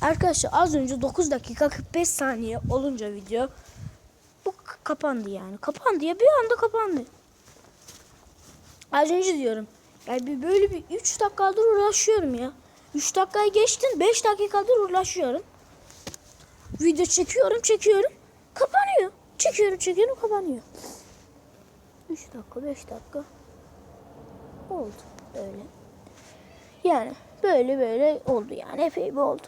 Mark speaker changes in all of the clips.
Speaker 1: Arkadaşlar az önce 9 dakika 45 saniye olunca video bu kapandı yani. Kapandı ya bir anda kapandı. Az önce diyorum. Yani bir böyle bir 3 dakikadır uğraşıyorum ya. 3 dakikayı geçtin 5 dakikadır uğraşıyorum. Video çekiyorum çekiyorum. Kapanıyor. Çekiyorum çekiyorum kapanıyor. 3 dakika 5 dakika. Oldu böyle. Yani böyle böyle oldu yani epey bir oldu.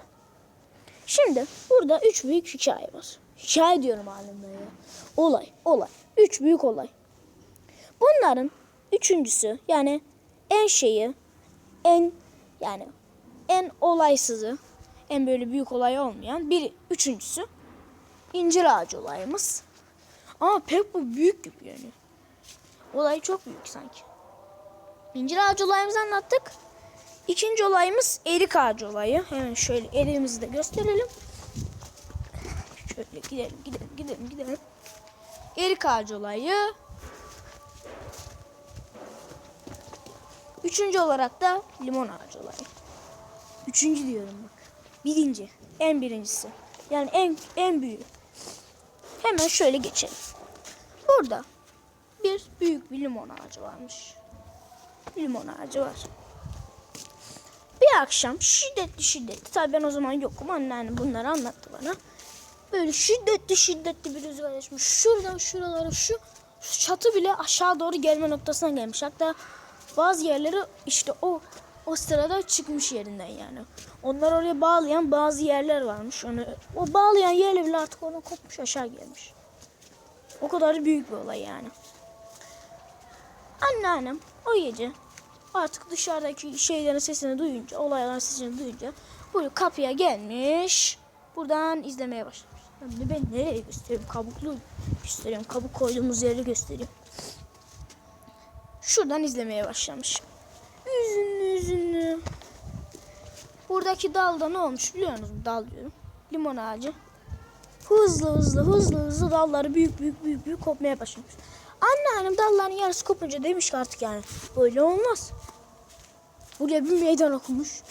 Speaker 1: Şimdi burada üç büyük hikaye var. Hikaye diyorum halimde ya. Olay, olay. Üç büyük olay. Bunların üçüncüsü yani en şeyi, en yani en olaysızı, en böyle büyük olay olmayan biri. Üçüncüsü incir ağacı olayımız. Ama pek bu büyük gibi yani. Olay çok büyük sanki. İncir ağacı olayımızı anlattık. İkinci olayımız erik ağacı olayı. Hemen şöyle elimizi de gösterelim. Şöyle gidelim gidelim gidelim gidelim. Erik ağacı olayı. Üçüncü olarak da limon ağacı olayı. Üçüncü diyorum bak. Birinci. En birincisi. Yani en en büyüğü. Hemen şöyle geçelim. Burada bir büyük bir limon ağacı varmış. Limon ağacı var. Bir akşam şiddetli şiddetli tabii ben o zaman yokum anneannem bunları anlattı bana. Böyle şiddetli şiddetli bir rüzgar esmiş. Şuradan şuralara şu, şu çatı bile aşağı doğru gelme noktasına gelmiş. Hatta bazı yerleri işte o o sırada çıkmış yerinden yani. Onlar oraya bağlayan bazı yerler varmış. Onu o bağlayan yerle bile artık ona kopmuş aşağı gelmiş. O kadar büyük bir olay yani. Anneannem o gece artık dışarıdaki şeylerin sesini duyunca, olayların sesini duyunca bu kapıya gelmiş. Buradan izlemeye başlamış. Ben de ben nereye gösteriyorum? Kabuklu gösteriyorum. Kabuk koyduğumuz yeri gösteriyorum. Şuradan izlemeye başlamış. Üzünlü üzünlü. Buradaki dalda ne olmuş biliyor musunuz? Dal diyorum. Limon ağacı. Hızlı hızlı hızlı hızlı dalları büyük büyük büyük büyük kopmaya başlamış. Anneannem dalların yarısı kopunca demiş ki artık yani böyle olmaz. Buraya bir meydan okumuş.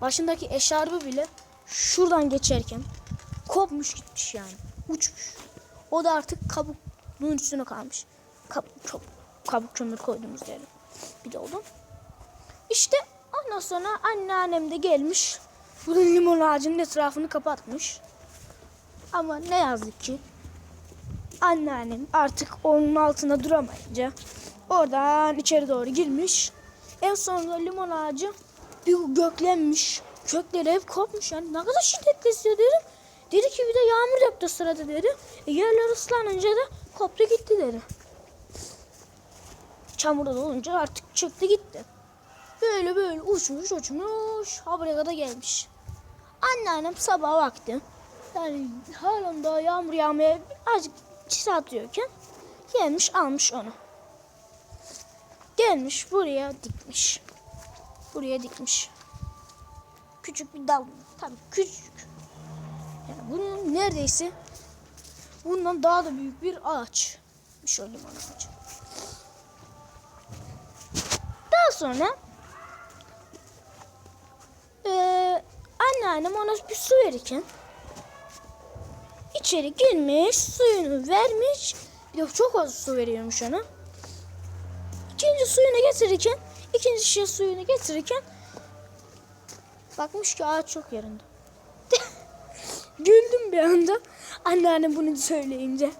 Speaker 1: Başındaki eşarbı bile şuradan geçerken kopmuş gitmiş yani. Uçmuş. O da artık kabuğun üstüne kalmış. Kabuk, çok, kabuk kömür koyduğumuz yere. Bir de oldu. İşte ondan sonra anneannem de gelmiş. Bunun limon ağacının etrafını kapatmış. Ama ne yazık ki anneannem artık onun altında duramayınca oradan içeri doğru girmiş. En sonunda limon ağacı bir göklenmiş. Kökleri hep kopmuş yani ne kadar şiddetli esiyor. Dedi ki bir de yağmur yağdı sırada dedi. E, yerler ıslanınca da koptu gitti dedi. Çamurda dolunca artık çıktı gitti. Böyle böyle uçmuş uçmuş buraya kadar gelmiş. Anneannem sabah vakti yani halen daha yağmur yağmaya azıcık çiz atıyorken gelmiş almış onu. Gelmiş buraya dikmiş. Buraya dikmiş. Küçük bir dal. Tabii küçük. Yani bunun neredeyse bundan daha da büyük bir ağaç. Şöyle limon ağacı. Daha sonra eee anneannem ona bir su verirken içeri girmiş, suyunu vermiş. Bir de çok az su veriyormuş ona. İkinci suyunu getirirken, ikinci şişe suyunu getirirken bakmış ki ağaç çok yerinde. Güldüm bir anda. Anneannem bunu söyleyince.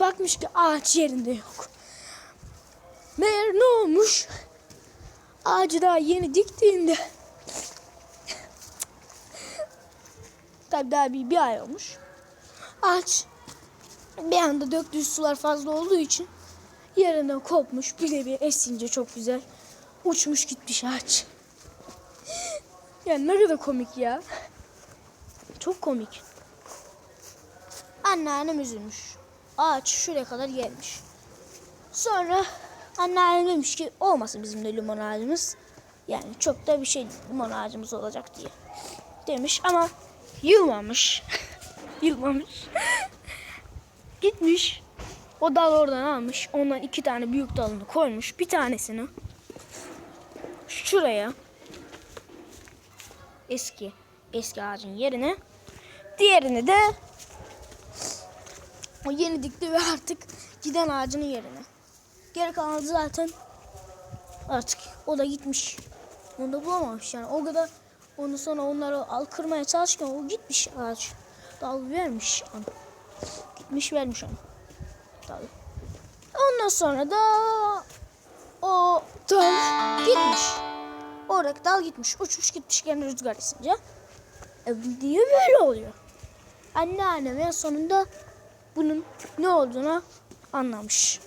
Speaker 1: Bakmış ki ağaç yerinde yok. Meğer ne olmuş? Ağacı daha yeni diktiğinde Tabii daha bir, bir ay olmuş. Ağaç bir anda döktüğü sular fazla olduğu için yerinden kopmuş. Bir de bir esince çok güzel uçmuş gitmiş ağaç. Yani ne kadar komik ya. Çok komik. Anneannem üzülmüş. Ağaç şuraya kadar gelmiş. Sonra anneannem demiş ki olmasın bizim de limon ağacımız. Yani çok da bir şey limon ağacımız olacak diye. Demiş ama yılmamış. yılmamış. Gitmiş. O dal oradan almış. Ondan iki tane büyük dalını koymuş. Bir tanesini şuraya eski eski ağacın yerine. Diğerini de o yeni dikti ve artık giden ağacının yerine. Geri kalanı zaten artık o da gitmiş. Onu da bulamamış yani o kadar ondan sonra onları al kırmaya çalışırken o gitmiş ağaç. Dal vermiş onu. Gitmiş vermiş onu. Dal. Ondan sonra da o dal gitmiş. Oradaki dal gitmiş. Uçmuş gitmiş gene rüzgar esince. E diye böyle oluyor. Anneannem en sonunda bunun ne olduğunu anlamış.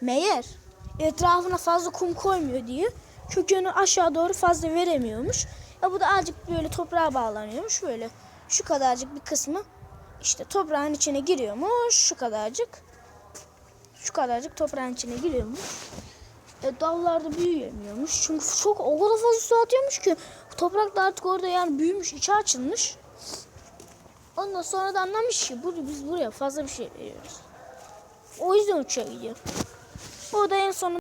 Speaker 1: Meğer etrafına fazla kum koymuyor diye kökünü aşağı doğru fazla veremiyormuş. Ya bu da azıcık böyle toprağa bağlanıyormuş böyle. Şu kadarcık bir kısmı işte toprağın içine giriyormuş. Şu kadarcık. Şu kadarcık toprağın içine giriyormuş. E, dallarda büyüyemiyormuş. Çünkü çok o kadar fazla su atıyormuş ki toprak da artık orada yani büyümüş, içi açılmış. Ondan sonra da anlamış ki bu, biz buraya fazla bir şey veriyoruz. O yüzden uçuğa gidiyor. O en sonunda